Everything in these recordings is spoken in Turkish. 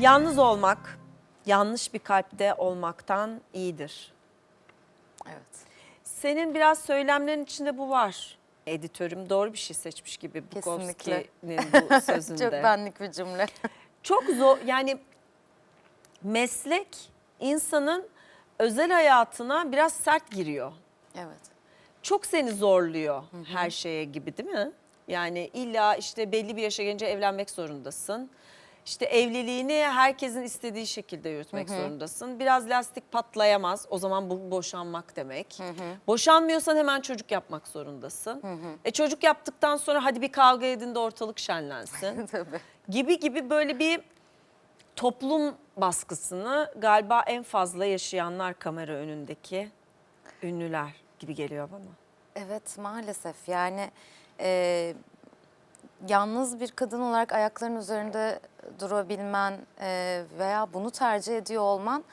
Yalnız olmak, yanlış bir kalpte olmaktan iyidir. Evet. Senin biraz söylemlerin içinde bu var. Editörüm doğru bir şey seçmiş gibi Kesinlikle. Bukowski'nin bu sözünde. Çok benlik bir cümle. Çok zor yani meslek insanın özel hayatına biraz sert giriyor. evet. Çok seni zorluyor her şeye gibi değil mi? Yani illa işte belli bir yaşa gelince evlenmek zorundasın. İşte evliliğini herkesin istediği şekilde yürütmek zorundasın. Biraz lastik patlayamaz. O zaman bu boşanmak demek. Boşanmıyorsan hemen çocuk yapmak zorundasın. E çocuk yaptıktan sonra hadi bir kavga edin de ortalık şenlensin. Tabii. gibi gibi böyle bir toplum baskısını galiba en fazla yaşayanlar kamera önündeki ünlüler gibi geliyor bana. Evet maalesef yani e, yalnız bir kadın olarak ayaklarının üzerinde durabilmen e, veya bunu tercih ediyor olman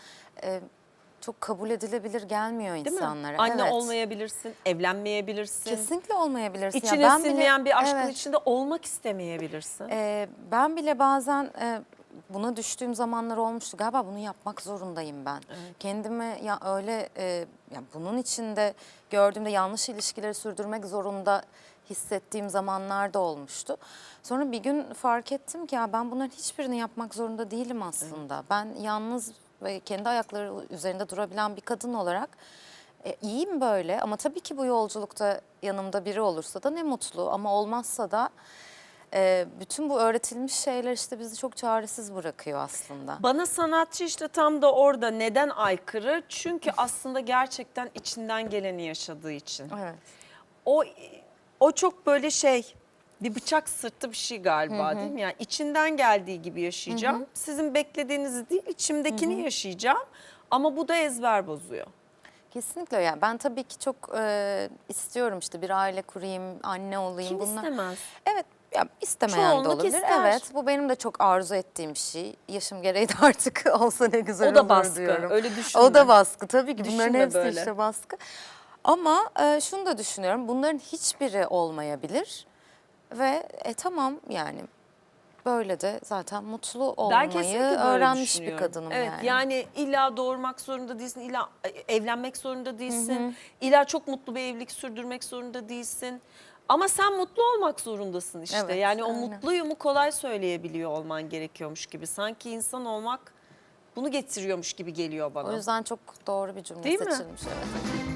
e, çok kabul edilebilir gelmiyor Değil insanlara. mi? Anne evet. olmayabilirsin, evlenmeyebilirsin. Kesinlikle olmayabilirsin. Ya İçine ben bile- sinmeyen bir aşkın Evet. içinde olmak istemeyebilirsin. Ee, ben bile bazen e, buna düştüğüm zamanlar olmuştu. Galiba bunu yapmak zorundayım ben. Kendimi ya öyle e, ya bunun içinde gördüğümde yanlış ilişkileri sürdürmek zorunda hissettiğim zamanlar da olmuştu. Sonra bir gün fark ettim ki ya ben bunların hiçbirini yapmak zorunda değilim aslında. Ben yalnız ve kendi ayakları üzerinde durabilen bir kadın olarak e, iyiyim böyle ama tabii ki bu yolculukta yanımda biri olursa da ne mutlu ama olmazsa da e, bütün bu öğretilmiş şeyler işte bizi çok çaresiz bırakıyor aslında. Bana sanatçı işte tam da orada neden aykırı? Çünkü aslında gerçekten içinden geleni yaşadığı için. Evet. O o çok böyle şey bir bıçak sırtı bir şey galiba değil mi? Yani içinden geldiği gibi yaşayacağım. Sizin beklediğinizi değil içimdekini yaşayacağım. Ama bu da ezber bozuyor. Kesinlikle yani ben tabii ki çok e, istiyorum işte bir aile kurayım, anne olayım. Kim bunlar. istemez? Evet ya istemeyen de Çoğunluk olabilir. ister. Evet bu benim de çok arzu ettiğim bir şey. Yaşım gereği de artık olsa ne güzel O da olur baskı, diyorum. öyle düşünme. O da baskı tabii ki bunların Düşünme hepsi böyle. işte baskı. Ama e, şunu da düşünüyorum bunların hiçbiri olmayabilir. Ve e, tamam yani böyle de zaten mutlu olmayı öğrenmiş bir kadınım evet, yani. yani. illa doğurmak zorunda değilsin, illa evlenmek zorunda değilsin, illa çok mutlu bir evlilik sürdürmek zorunda değilsin. Ama sen mutlu olmak zorundasın işte. Evet, yani o aynen. mutluyumu kolay söyleyebiliyor olman gerekiyormuş gibi. Sanki insan olmak bunu getiriyormuş gibi geliyor bana. O yüzden çok doğru bir cümle Değil mi? seçilmiş. Evet.